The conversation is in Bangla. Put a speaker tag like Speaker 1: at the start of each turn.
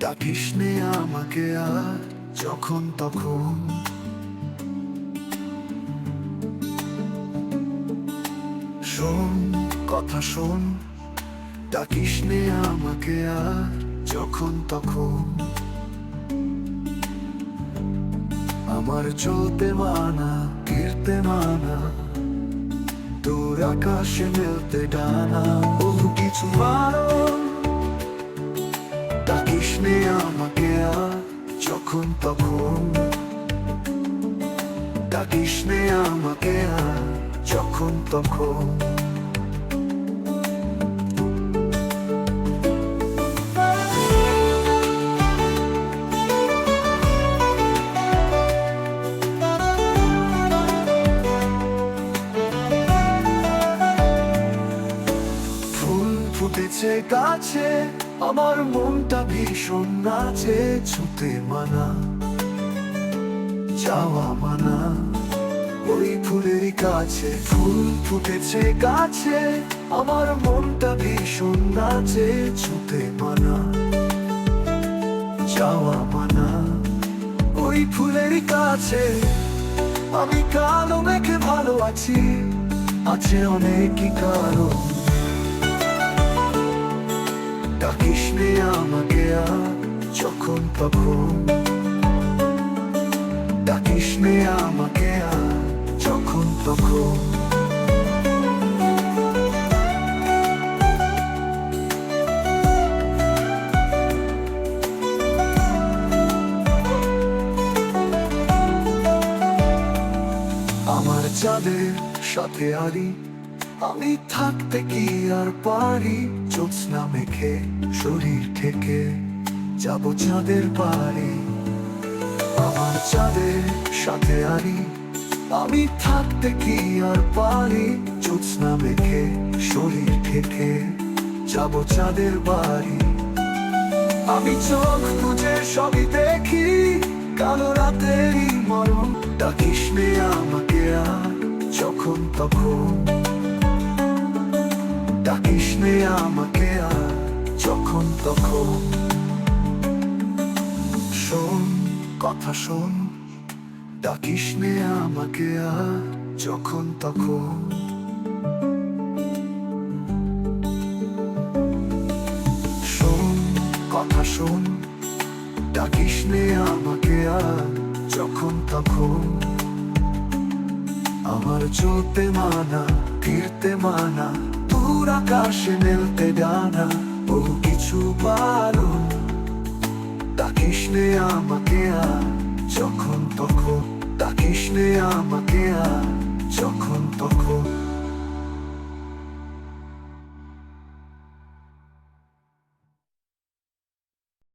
Speaker 1: ডাকিস নে আমাকে আর যখন তখন। শোন, কথা শোন, ডাকিস নে আমাকে আর যখন তখন। আমার চলতে মানা, ফিরতে মানা তোর আকাশে মেলতে ডানা বহু কিছু বারণ ডাকিস নে আমাকে আর যখন তখন। ডাকিস নে আমাকে আর যখন তখন। ফুটেছে গাছে আমার মনটা ভীষণ নাচে, ছুতে মানা যাওয়া মানা। ওই ফুলের কাছে, ফুল ফুটেছে গাছে আমার মনটা ভীষণ নাচে, ছুতে মানা যাওয়া মানা। ওই ফুলের কাছে, আমি কালো মেঘে ভালো আছি, আছে অনেকই কারণ। ডাকিস নে আমাকে যখন তখন। ডাকিস নে আমাকে যখন তখন। আমার চাঁদের সাথে আরি, আমি থাকতে কি আর পারি? জ্যোৎস্না মেখে শরীর থেকে যাব চাঁদের বাড়ি আমার চাঁদের সাথে আরি আমি থাকতে কি আর পারি? জ্যোৎস্না মেখে শরীর থেকে যাব চাঁদের বাড়ি। আমি চোখ বুঝে সবই দেখি, কালো রাতেরই মরণ। ডাকিস নে আমাকে আর যখন তখন। ডাকিস নে আমাকে আর যখন তখন। শোন, কথা শোন, ডাকিস নে আমাকে আর যখন তখন। শোন, কথা শোন, ডাকিস নে আমাকে আর যখন তখন। আমার চলতে মানা, ফিরতে মানা দূর আকাশে মেলতে ডানা, ও কিছু পারো। ডাকিস নে আমাকে আর, যখন তখন ডাকিস নে আমাকে আর।